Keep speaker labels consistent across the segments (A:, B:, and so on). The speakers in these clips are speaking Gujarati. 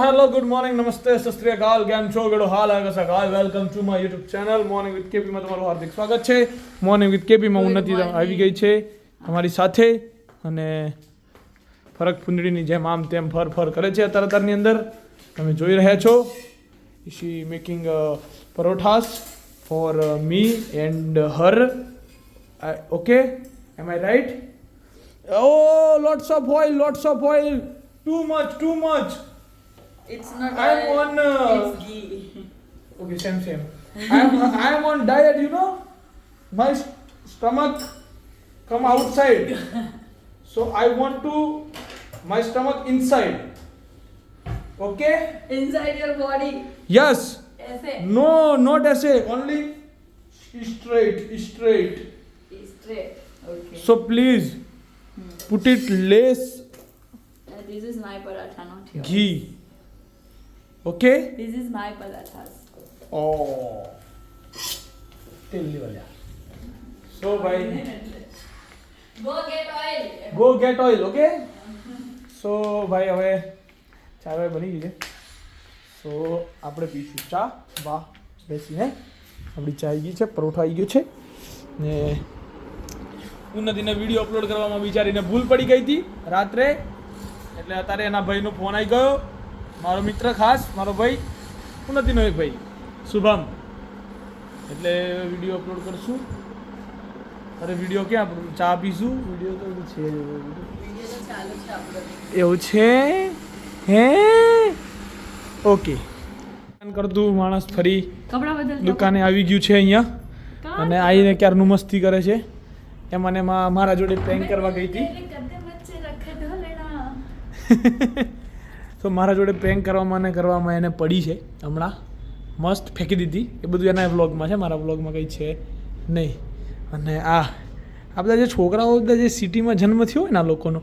A: hello, good morning, namaste, સત શ્રી અકાલ કેમ છો ગડો હાલ આગળ સકાલ welcome to my YouTube channel morning with KP માં તમારું હાર્દિક સ્વાગત છે. મોર્નિંગ વિથ કેપી માં ઉન્નતિ આવી ગઈ છે તમારી સાથે અને ફરક ફુંદડીની જેમ આમ તેમ ફર ફર કરે છે અત્યારે અત્યારની અંદર. તમે જોઈ રહ્યા છો. She making parathas for me and her okay am I right oh lots of oil lots of oil too much too much
B: It's not
A: I'm
B: oil,
A: on, uh,
B: it's ghee.
A: Okay, same, same. I'm I'm on diet, you know. My st- stomach come outside, so I want to my stomach inside. Okay?
B: Inside your body.
A: Yes.
B: ऐसे
A: No, not essay. Only straight, straight.
B: straight. Okay.
A: So please put it less
B: Uh, this is my paratha, not yours.
A: ghee. Okay?
B: This is my parathas.
A: Oh. તેલની વાળા. So ભાઈ.
B: Go get oil.
A: Go get oil okay so ભાઈ હવે ચા ભાઈ બની ગઈ છે સો આપણે પીશું ચા વાહ બેસીને આપણી ચા આવી ગઈ છે પરોઠા આવી ગયો છે ને ઉન્નતિને વીડિયો અપલોડ કરવામાં વિચારીને ભૂલ પડી ગઈ હતી રાત્રે એટલે અત્યારે એના ભાઈનો ફોન આવી ગયો મારો મિત્ર ખાસ મારો ભાઈ ઉન્નતિનો એક ભાઈ શુભમ. એટલે વીડિયો અપલોડ કરશું. અરે વીડિયો ક્યાં ચા પીશું? વીડિયો તો છે એવું
B: છે આપણો.
A: એવું છે? હે? ઓકે કરતું માણસ ફરી દુકાને આવી ગયું છે અહીંયા. અને આવીને ક્યારનું મસ્તી કરે છે. એ મને મા- મારા જોડે પ્રેન્ક કરવા ગઈ હતી. તો મારા જોડે પ્રેન્ક કરવામાં અને કરવામાં એને પડી છે. હમણાં મસ્ત ફેંકી દીધી. એ બધું એના વ્લોગમાં છે. મારા વ્લોગમાં કંઈ છે નહીં. અને આ આ બધા જે છોકરાઓ બધા જે સિટીમાં જન્મ થયો હોય ને આ લોકોનો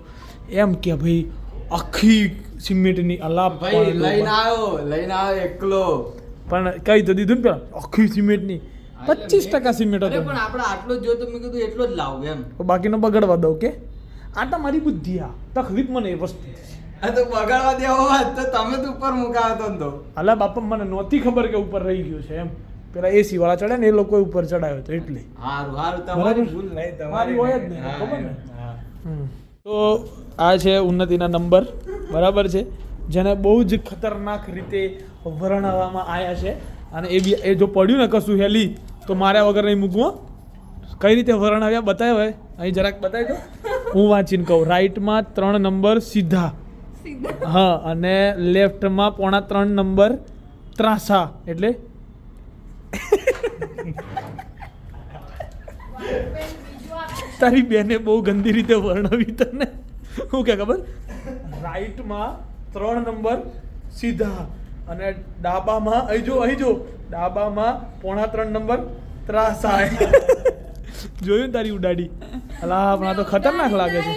A: એમ કે ભાઈ આખી સિમેન્ટની અલાપ
C: ભાઈ લઈને આવ્યો લઈને આવ્યો એકલો.
A: પણ કઈ તો દીધું ને પેલા આખી સિમેન્ટની. પચીસ ટકા સિમેન્ટ હતો.
C: પણ આપણે આટલો જ તો મેં કીધું એટલો જ લાવ એમ.
A: બાકીનો બગડવા દઉં કે? આટા મારી બુદ્ધિ આ. તકલીફ મને એ વસ્તુ.
C: આ તો બગાડવા દેવો હોત તો તમે તો ઉપર મુકાવતો ને તો.
A: અલા બાપા મને નહોતી ખબર કે ઉપર રહી ગયું છે એમ. પેલા એસી વાળા ચડે ને એ લોકો ઉપર ચડાવ્યો હતો એટલે.
C: સારું
A: સારું.
C: તમારી ભૂલ નહીં
A: તમારી હોય જ નહીં, ખબર ને? તો આ છે ઉન્નતિના નંબર બરાબર છે? જેને બહુ જ ખતરનાક રીતે વર્ણવવામાં આવ્યા છે. અને એ બી એ જો પડ્યું ને કશું હેલી તો માર્યા વગર નહીં મૂકવું કઈ રીતે વર્ણવ્યા બતાવ્યો? હોય અહીં જરાક બતાવી દો. હું વાંચીને કહું. રાઈટમાં ત્રણ નંબર સીધા. હા અને લેફ્ટમાં પોણા ત્રણ નંબર ત્રાસા એટલે? તારી બેને બહુ ગંદી રીતે વર્ણવી તને. શું કે ખબર? રાઈટમાં ત્રણ નંબર સીધા અને ડાબામાં અહીં જો અહીં જો ડાબામાં પોણા ત્રણ નંબર ત્રાસા. જોયું તારી ઉડાડી? અલા પણ આ તો ખતરનાક લાગે છે.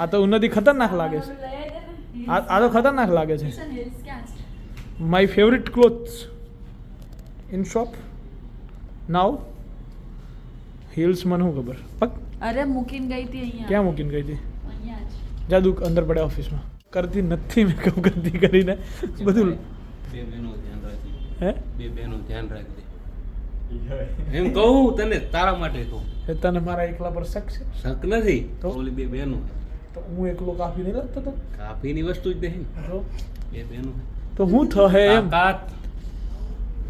A: આ તો ઉન્નતિ ખતરનાક લાગે છે. આ તો ખતરનાક લાગે છે. My favourite clothes in shop now heels મને શું ખબર? પક.
B: અરે મૂકીને ગઈ હતી અહીંયા.
A: ક્યાં મૂકીને ગઈ હતી? જાદુ અંદર પડે ઓફિસમાં. કરતી નથી મેકઅપ કરતી કરીને. બધું
D: બે બહેનો ધ્યાન રાખજે.
A: હે?
D: બે બહેનો ધ્યાન રાખજે. એમ કહું તને તારા માટે કહું.
A: એ તને મારા એકલા પર શક છે?
D: શક નથી
A: તો?
D: ઓલી બે બહેનો.
A: તો હું એકલો કાફી નહીં લાગતો તો
D: કાફીની વસ્તુ જ નહીં
A: તો
D: બે બહેનો
A: તો હું થહે એમ
D: તાકાત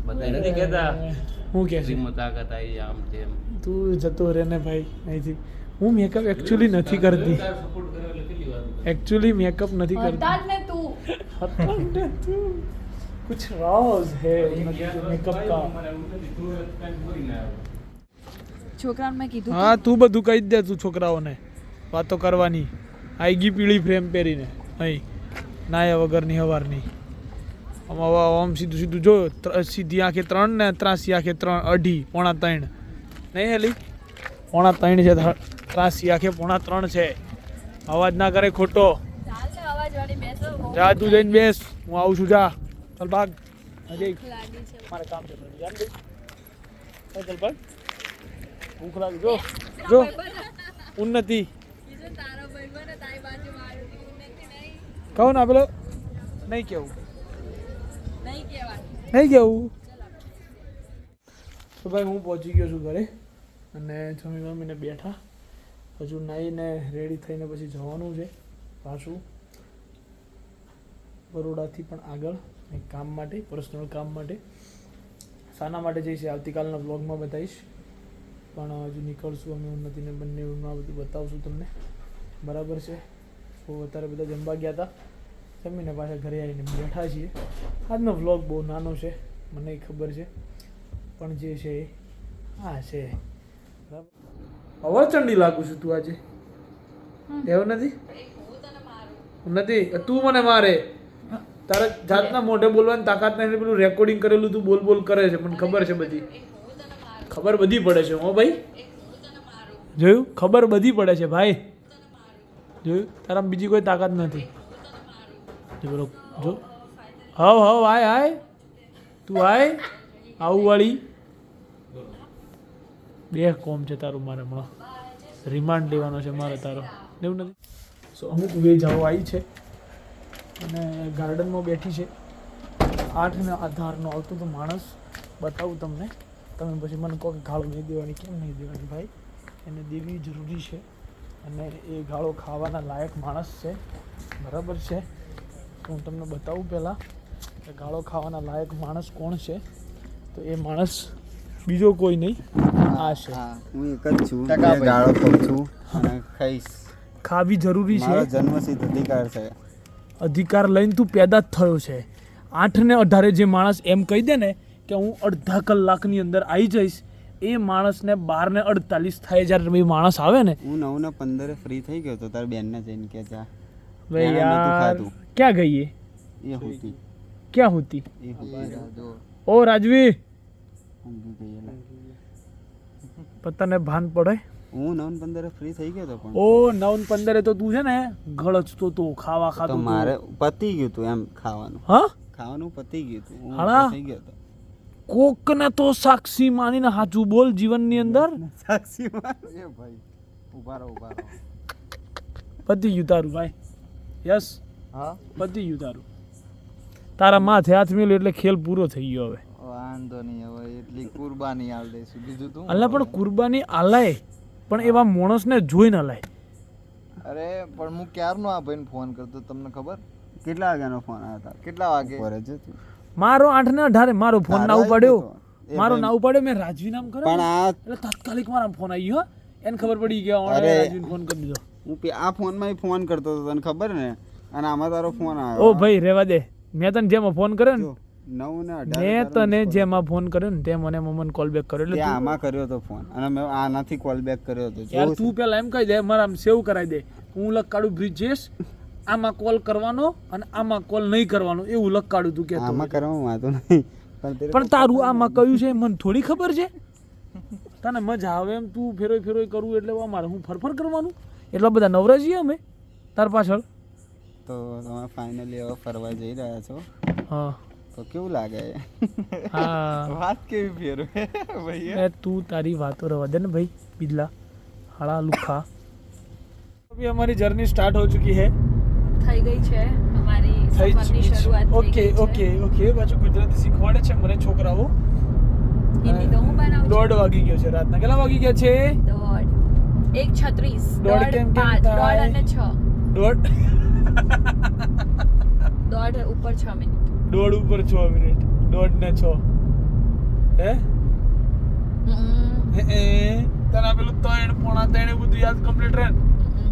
D: બધા નથી કહેતા
A: હું કે છે
D: શ્રીમત તાકાત આવી આમ તેમ
A: તું જતો રહે ને ભાઈ અહીંથી હું મેકઅપ એકચ્યુઅલી નથી કરતી
D: તારે support કર્યો એટલે કેટલી વાર
A: एक्चुअली मेकअप नहीं
B: હતા
A: करती
B: જ ને તું
A: हटन दे तू कुछ राज है मेकअप का
B: છોકરાને મેં કીધું
A: હા તું બધું કહી જ દે તું છોકરાઓને વાતો કરવાની આઈ ગઈ પીળી ફ્રેમ પહેરીને. અહીં નાયા વગરની હવારની. આમ આવા આમ સીધું સીધું જો ત્ર- સીધી આંખે ત્રણ ને ત્રાસી આંખે ત્રણ અઢી પોણા ત્રણ. નહીં હેલી? પોણા ત્રણ છે ત્રાસી આંખે પોણા ત્રણ છે. અવાજ ના કરે ખોટો. જા તું જઈને બેસ. હું આવું છું જા. ચાલ ભાગ. અજય મારે કામ છે ચાલ ભાગ. ભૂખ લાગી જો. જો. ઉન્નતિ
B: તારો ભાઈ બને તારી બાજુ મારું નથી નહીં
A: કહું ના પેલો નહીં કેવું
B: નહીં
A: કેવું તો ભાઈ હું પહોંચી ગયો છું ઘરે અને જમી મમ્મીને બેઠા. હજુ નાહીને રેડી થઈને પછી જવાનું છે પાછું. બરોડાથી પણ આગળ એક કામ માટે પર્સનલ કામ માટે. શાના માટે જઈશ આવતીકાલના વ્લોગમાં બતાવીશ. પણ હજુ નીકળશું અમે ઉન્નતિને બંને બધું બતાવશું તમને. બરાબર છે? તો અત્યારે બધા જમવા ગયા હતા જમીને પાછા ઘરે આવીને બેઠા છીએ. આજનો વ્લોગ બહુ નાનો છે મને ખબર છે. પણ જે છે એ આ છે. અવરચંડી લાગુ છું તું આજે? એવું નથી? નથી તું મને મારે. તારે જાતના મોઢે બોલવાની તાકાત નહીં પેલું રેકોર્ડિંગ કરેલું તું બોલ બોલ કરે છે મને ખબર છે બધી. ખબર બધી પડે છે હો ભાઈ. જોયું? ખબર બધી પડે છે ભાઈ. જોયું તારામાં બીજી કોઈ તાકાત નથી. બોલો જો. હવ હવ, આય આય. તું આય. આવું વાળી. બે કોમ છે તારું મારે હમણાં રિમાન્ડ લેવાનો છે મારે તારો. એવું નથી. સો અમુક વેજાઓ આવો છે. અને ગાર્ડનમાં બેઠી છે. આઠ ને આધારનો આવતો તો માણસ, બતાવું તમને. તમે પછી મને કહો કે ગાળો નહીં દેવાની, કેમ નહીં દેવાની ભાઈ? એને દેવી જરૂરી છે. અને એ ગાળો ખાવાના લાયક માણસ છે. બરાબર છે? હું તમને બતાવું પહેલાં કે ગાળો ખાવાના લાયક માણસ કોણ છે? તો એ માણસ બીજો કોઈ નહીં આ છે.
C: હું એક જ છું. ગાળો ખાઉં છું અને ખાઈશ.
A: ખાવી જરૂરી છે.
C: જન્મસિદ્ધ અધિકાર છે.
A: અધિકાર લઈને તું પેદા જ થયો છે. આઠ ને અઢારે જે માણસ એમ કહી દે ને કે હું અડધા કલાકની અંદર આવી જઈશ એ માણસને બાર ને અડતાલીસ થાય જ્યારે માણસ આવે ને.
C: હું નવ ને પંદરે ફ્રી થઈ ગયો તો તાર બેનને જઈને કે જા
A: ભાઈ યાર ક્યાં ગઈ એ
C: હોતી.
A: ક્યાં હોતી? ઓ રાજવી!
C: ઊંઘી ગઈ એલા.
A: પણ તને ભાન પડે.
C: હું નવ ને પંદરે ફ્રી થઈ ગયો તો પણ.
A: ઓ નવ ને પંદરે તો તું છે ને ગળચતો તો ખાવા ખાતો તો.
C: મારે પતી ગયું તું એમ ખાવાનું.
A: હા?
C: ખાવાનું પતી ગયું તું. હું થઈ ગયો તો
A: કોકને તો સાક્ષી માનીને સાચું બોલ જીવનની અંદર.
C: સાક્ષીમાં એ ભાઈ ઊભા રહો ઊભા રહો.
A: પતી ગયું તારું ભાઈ. યસ?
E: હા?
A: બધી ગયું તારું તારા માથે હાથ મેલ્યો એટલે ખેલ પૂરો થઈ ગયો હવે.
E: વાંધો નહીં હવે એટલી કુરબાની આલ દઈશું. બીજું તું
A: અલ્લા પણ કુરબાની આલાય. પણ એવા માણસને જોઈ અલાય લાય.
E: અરે પણ હું ક્યારનો આ ભાઈને ફોન કરતો તમને ખબર?
C: કેટલા વાગ્યાનો ફોન આવ્યો હતા
E: કેટલા વાગે?
C: જ હતું.
A: મારો આઠ ને અઢારે મારો ફોન ના ઉપાડ્યો મારો ના ઉપાડ્યો મેં રાજવી નામ કર્યો
C: પણ આ
A: એટલે તાત્કાલિક મારા ફોન આવી ગયો એને ખબર પડી કે
C: અરે.
A: ફોન કરી દીધો.
C: હું આ ફોનમાં ફોન કરતો હતો તને ખબર ને? અને આમાં તારો ફોન આવ્યો.
A: ઓ ભાઈ રેવા દે. મેં તને જેમાં ફોન કર્યો ને મેં તને જેમાં ફોન કર્યો ને તે મને મમ્મન કોલ બેક કર્યો. એટલે
C: આમાં કર્યો હતો ફોન અને મેં આનાથી કોલ બેક કર્યો હતો.
A: યાર તું પેલા એમ કહી દે મારા આમ સેવ કરાવી દે. હું લકાડું બ્રિજ જઈશ આમાં કોલ કરવાનો અને આમાં કોલ નહીં કરવાનો એવું લખાડ્યું તું કે
C: આમાં કરવાનું વાંધો નહીં. પણ તારું
A: આમાં કયું છે મને થોડી ખબર છે. તને મજા આવે એમ તું ફેરોય ફેરોય કરવું એટલે મારે હું ફરફર કરવાનું? એટલા બધા નવરા જઈએ અમે તાર પાછળ.
C: તો તમે ફાઇનલી હવે ફરવા જઈ રહ્યા છો.
A: હા.
C: તો કેવું લાગે?
A: હા.
E: વાત કેવી ફેરો?
A: ભૈયા. તું તારી વાતો રવા દે ને ભાઈ બિદલા હાળા લુખા. અભી અમારી જર્ની સ્ટાર્ટ हो ચુકી है
B: થઈ ગઈ છે અમારી સફરની શરૂઆત
A: ઓકે ઓકે ઓકે પાછું ગુજરાતી શીખવાડે છે મને છોકરાઓ.
B: હિન્દી તો હું બનાવું
A: દોઢ વાગી ગયો છે રાતના. કેટલા વાગી ગયા છે?
B: દોઢ. એક છત્રીસ.
A: દોઢ કેમ
B: પાંચ. દોઢ અને છ.
A: દોઢ?
B: દોઢ ઉપર છ મિનિટ.
A: દોઢ ઉપર છ મિનિટ. દોઢ ને છ. હે? હે. તને પેલું ત્રણ પોણા ત્રણ બધું યાદ કમ્પ્લીટ રહે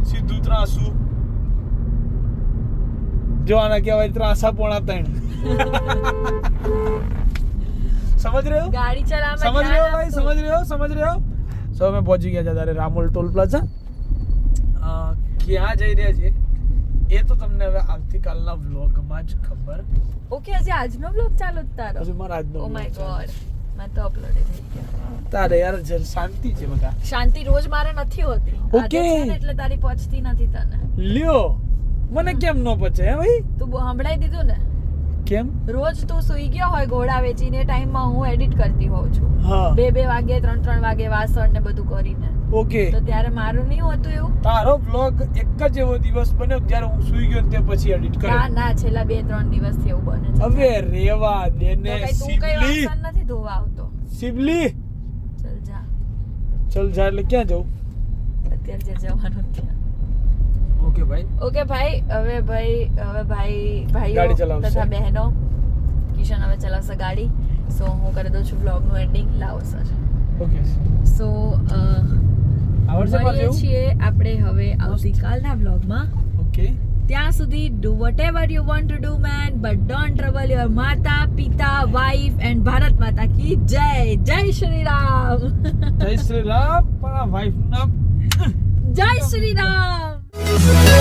A: સીધું ત્રાસું. જો આના કહેવાય ત્રાસા પોણા ત્રણ. સમજ રહ્યો?
B: ગાડી ચલાવવા
A: સમજ રહ્યો ભાઈ? સમજ રહ્યો? સમજ રહ્યો? સો અમે પહોંચી ગયા છે ત્યારે રામોલ ટોલ પ્લાઝા. ક્યાં જઈ રહ્યા છે? એ તો તમને હવે આવતીકાલના વ્લોગમાં જ ખબર.
B: ઓકે આજે આજનો બ્લોગ ચાલુ તારો?
A: હજુ મારા આજનો
B: ઓ માય ગોડ મેં તો અપલોડ થઈ ગયા.
A: તારે યાર જર શાંતિ છે બધા
B: શાંતિ રોજ મારે નથી હોતી. ને એટલે તારી પહોંચતી નથી તને.
A: લ્યો. મને કેમ ન પચે હે ભાઈ?
B: તું બહુ સંભળાઈ દીધું ને?
A: કેમ?
B: રોજ તું સુઈ ગયો હોય ઘોડા વેચીને ટાઈમમાં હું એડિટ કરતી હોઉં છું. બે બે વાગે ત્રણ ત્રણ વાગે વાસણ ને બધું કરીને.
A: ઓકે.
B: તો ત્યારે મારું નહીં હોતું એવું?
A: તારો બ્લોગ એક જ એવો દિવસ બન્યો જ્યારે હું સુઈ ગયો તે પછી એડિટ કરે?
B: ના ના છેલ્લા બે ત્રણ દિવસથી એવું બને છે.
A: હવે રેવા દે ને
B: સિબલી. નથી ધોવા આવતો?
A: સિબલી.
B: ચલ જા.
A: ચલ જા એટલે ક્યાં જવું?
B: અત્યારે જવાનું ત્યાં
A: ઓકે ભાઈ.
B: ઓકે ભાઈ હવે ભાઈ હવે ભાઈ ભાઈઓ તથા બહેનો કિશન હવે ચલાવશે ગાડી. સો હું કરી દઉં છું બ્લોગનું એન્ડિંગ લાવો સર.
A: ઓકે.
B: સો મળીએ છીએ આપણે હવે આવતીકાલના બ્લોગમાં
A: ઓકે.
B: ત્યાં સુધી do whatever you want to do man but don't trouble your માતા પિતા વાઇફ એન્ડ ભારત માતા કી જય. જય શ્રી રામ.
A: જય શ્રી રામ પણ વાઈફનું
B: જય શ્રી રામ.
F: Música